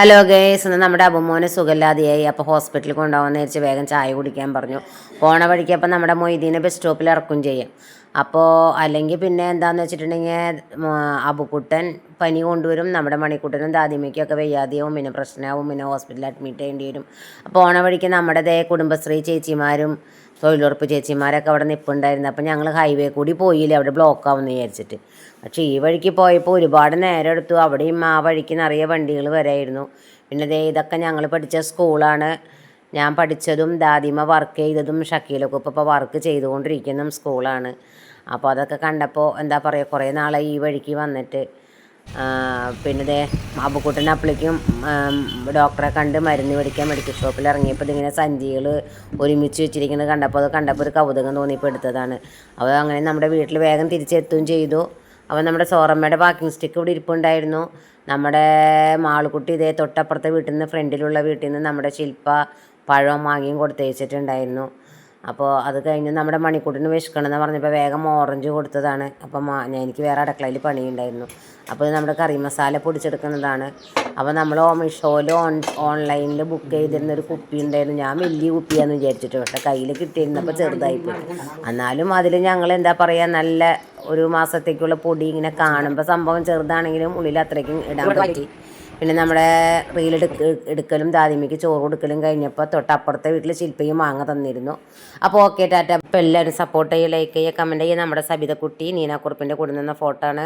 Hello guys ഇന്ന് നമ്മുടെ അബുമോന് സുഖമില്ലാതെയായി. അപ്പോൾ ഹോസ്പിറ്റലിൽ കൊണ്ടുപോകാൻ നേരിച്ച് വേഗം ചായ കുടിക്കാൻ പറഞ്ഞു. പോണ വഴിക്ക് അപ്പം നമ്മുടെ മൊയ്തീനെ ബസ് സ്റ്റോപ്പിൽ ഇറക്കും ചെയ്യും. അപ്പോൾ അല്ലെങ്കിൽ പിന്നെ എന്താണെന്ന് വെച്ചിട്ടുണ്ടെങ്കിൽ അബുക്കുട്ടൻ പനി കൊണ്ടുവരും. നമ്മുടെ മണിക്കുട്ടനും ദാദിമയ്ക്കും ഒക്കെ വയ്യാതെയാവും. പിന്നെ പ്രശ്നമാവും. പിന്നെ ഹോസ്പിറ്റലിൽ അഡ്മിറ്റ് ചെയ്യേണ്ടി വരും. അപ്പോൾ ഓണ വഴിക്ക് നമ്മുടെ ദേ കുടുംബശ്രീ ചേച്ചിമാരും തൊഴിലുറപ്പ് ചേച്ചിമാരൊക്കെ അവിടെ നിൽപ്പുണ്ടായിരുന്നു അപ്പോൾ ഞങ്ങൾ ഹൈവേ കൂടി പോയില്ലേ അവിടെ ബ്ലോക്ക് ആവുമെന്ന് വിചാരിച്ചിട്ട്. പക്ഷേ ഈ വഴിക്ക് പോയപ്പോൾ ഒരുപാട് നേരം എടുത്തു. അവിടെയും ആ വഴിക്ക് നിറയെ വണ്ടികൾ വരായിരുന്നു. പിന്നെ ദേ ഇതൊക്കെ ഞങ്ങൾ പഠിച്ച സ്കൂളാണ് ഞാൻ പഠിച്ചതും ദാദിമ വർക്ക് ചെയ്തതും ഷക്കീലൊക്കെ ഇപ്പോൾ വർക്ക് ചെയ്തുകൊണ്ടിരിക്കുന്നതും സ്കൂളാണ് അപ്പോൾ അതൊക്കെ കണ്ടപ്പോൾ എന്താ പറയുക കുറേ നാളായി ഈ വഴിക്ക് വന്നിട്ട്. പിന്നെ ദേ അബുക്കുട്ടൻ അപ്പളിക്കും ഡോക്ടറെ കണ്ട് മരുന്ന് മേടിക്കാൻ മെഡിക്കൽ ഷോപ്പിൽ ഇറങ്ങിയപ്പോൾ ഇതിങ്ങനെ സഞ്ചികൾ ഒരുമിച്ച് വെച്ചിരിക്കുന്നത് കണ്ടപ്പോൾ അത് കണ്ടപ്പോൾ ഒരു കൗതുകം തോന്നിയപ്പോൾ എടുത്തതാണ്. അപ്പോൾ അങ്ങനെ നമ്മുടെ വീട്ടിൽ വേഗം തിരിച്ചെത്തുകയും ചെയ്തു. അപ്പോൾ നമ്മുടെ സോറമ്മയുടെ പാക്കിംഗ് സ്റ്റിക്ക് ഇവിടെ ഇരിപ്പുണ്ടായിരുന്നു. നമ്മുടെ മാളുക്കുട്ടി ഇതേ തൊട്ടപ്പുറത്തെ വീട്ടിൽ നിന്ന് ഫ്രണ്ടിലുള്ള വീട്ടിൽ നിന്ന് നമ്മുടെ ശില്പ പഴവും മാങ്ങയും കൊടുത്തയച്ചിട്ടുണ്ടായിരുന്നു അപ്പോൾ അത് കഴിഞ്ഞ് നമ്മുടെ മണിക്കൂട്ടിന് വിശക്കണമെന്ന് പറഞ്ഞപ്പോൾ വേഗം ഓറഞ്ച് കൊടുത്തതാണ്. അപ്പം എനിക്ക് വേറെ അടുക്കളയിൽ പണിയുണ്ടായിരുന്നു. അപ്പോൾ ഇത് നമ്മുടെ കറി മസാല പൊടിച്ചെടുക്കുന്നതാണ്. അപ്പോൾ നമ്മൾ മീഷോയിൽ ഓൺ ഓൺലൈനിൽ ബുക്ക് ചെയ്തിരുന്ന ഒരു കുപ്പി ഉണ്ടായിരുന്നു. ഞാൻ വലിയ കുപ്പിയാണെന്ന് വിചാരിച്ചിട്ട് പക്ഷെ കയ്യിൽ കിട്ടിയിരുന്നപ്പോൾ ചെറുതായിപ്പോയി. എന്നാലും അതിൽ ഞങ്ങൾ എന്താ പറയുക നല്ല ഒരു മാസത്തേക്കുള്ള പൊടി ഇങ്ങനെ കാണുമ്പോൾ സംഭവം ചെറുതാണെങ്കിലും ഉള്ളിൽ അത്രയ്ക്കും ഇടാൻ പറ്റി. പിന്നെ നമ്മുടെ റീൽ എടുക്ക എടുക്കലും ദാദിമയ്ക്ക് ചോറ് കൊടുക്കലും കഴിഞ്ഞപ്പോൾ തൊട്ടപ്പുറത്തെ വീട്ടിൽ ശില്പയും മാങ്ങ തന്നിരുന്നു. അപ്പോൾ ഓക്കെ ടാറ്റ. അപ്പോൾ എല്ലാവരും സപ്പോർട്ട് ചെയ്യുക ലൈക്ക് ചെയ്യുക കമന്റ് ചെയ്യുക നമ്മുടെ സബിതക്കുട്ടി നീനാക്കുറുപ്പിന്റെ കൂടെ നിന്ന ഫോട്ടോ ആണ്.